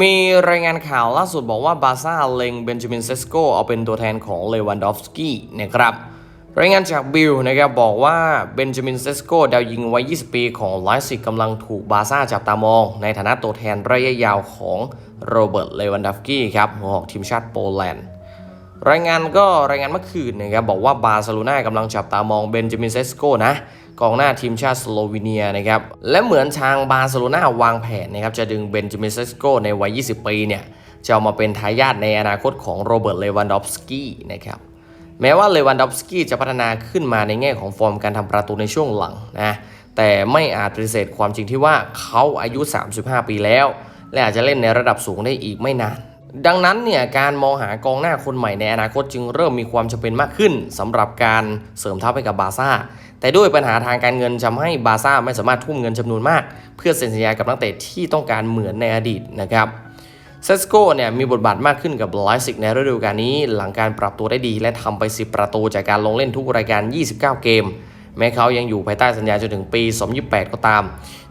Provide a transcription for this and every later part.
มีรายงานข่าวล่าสุดบอกว่าบาซ่าเล็งเบนจามินเซสโกเอาเป็นตัวแทนของเลวันดอฟสกี้นะครับ รายงานจากบิลนะครับบอกว่าเบนจามินเซสโกดาวยิงวัย 20 ปีของไลซิกกำลังถูกบาซ่าจับตามอง ในฐานะตัวแทนระยะยาวของโรเบิร์ตเลวันดอฟสกี้ครับหัวหอกทีมชาติโปแลนด์ รายงานก็รายงานเมื่อคืนนะครับบอกว่าบาร์เซโลนากำลังจับตามองเบนจามินเซสโกนะกองหน้าทีมชาติสโลวีเนียนะครับและเหมือนทางบาร์เซโลนาวางแผนนะครับจะดึงเบนจามินเซสโกในวัย 20 ปีเนี่ยจะเอามาเป็นทายาทในอนาคตของโรเบิร์ตเลวันดอฟสกี้นะครับแม้ว่าเลวันดอฟสกี้จะพัฒนาขึ้นมาในแง่ของฟอร์มการทำประตูในช่วงหลังนะแต่ไม่อาจปฏิเสธความจริงที่ว่าเขาอายุ 35 ปีแล้ว และอาจจะเล่นในระดับสูงได้อีกไม่นาน ดังนั้นเนี่ยการมองหากองหน้าคนใหม่ในอนาคตจึงเริ่มมีความจำเป็นมากขึ้นสำหรับการเสริมทัพให้กับบาซ่า แต่ด้วยปัญหาทางการเงินทำให้บาซ่าไม่สามารถทุ่มเงินจำนวนมาก เพื่อเซ็นสัญญากับนักเตะที่ต้องการเหมือนในอดีตนะครับเซสโกเนี่ยมีบทบาทมากขึ้นกับไลซิกในฤดูกาลนี้ หลังการปรับตัวได้ดีและทำไป 10 ประตูจากการลงเล่นทุกรายการ 29 เกม แม้เขายังอยู่ภายใต้สัญญาจนถึงปี 2028 ก็ตาม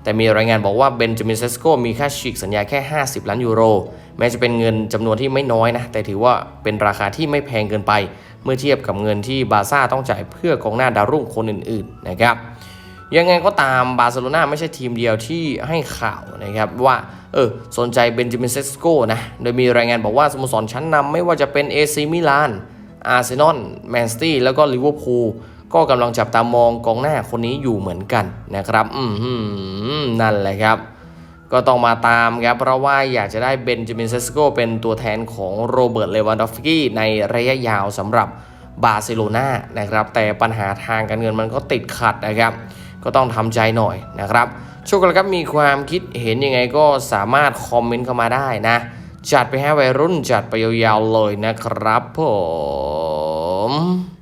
แต่มีรายงานบอกว่าเบนจามินเซสโกมีค่าฉีกสัญญาแค่ 50 ล้านยูโร แม้จะเป็นเงินจำนวนที่ไม่น้อยนะ แต่ถือว่าเป็นราคาที่ไม่แพงเกินไป เมื่อเทียบกับเงินที่บาร์ซ่าต้องจ่ายเพื่อกองหน้าดาวรุ่งคนอื่นๆนะครับยังไงก็ตามบาร์เซโลนาไม่ใช่ทีมเดียวที่ให้ข่าวนะครับว่าเออสนใจเบนจามินเซสโกนะ โดยมีรายงานบอกว่าสโมสรชั้นนำไม่ว่าจะเป็นเอซีมิลานอาร์เซนอลแมนซิตี้แล้วก็ลิเวอร์พูล ก็กำลังจับตามองกองหน้าคนนี้อยู่เหมือนกันนะครับอืมหืมนั่นแหละครับก็ต้องมาตามครับ เพราะว่าอยากจะได้เบนจามินเซสโกเป็นตัวแทนของโรเบิร์ตเลวันดอฟสกี้ในระยะยาวสำหรับบาร์เซโลนานะครับ แต่ปัญหาทางการเงินมันก็ติดขัดนะครับ ก็ต้องทำใจหน่อยนะครับช่วงกันครับมีความคิดเห็นยังไงก็สามารถคอมเมนต์เข้ามาได้นะ จัดไปให้วัยรุ่นจัดไปยาวๆเลยนะครับผม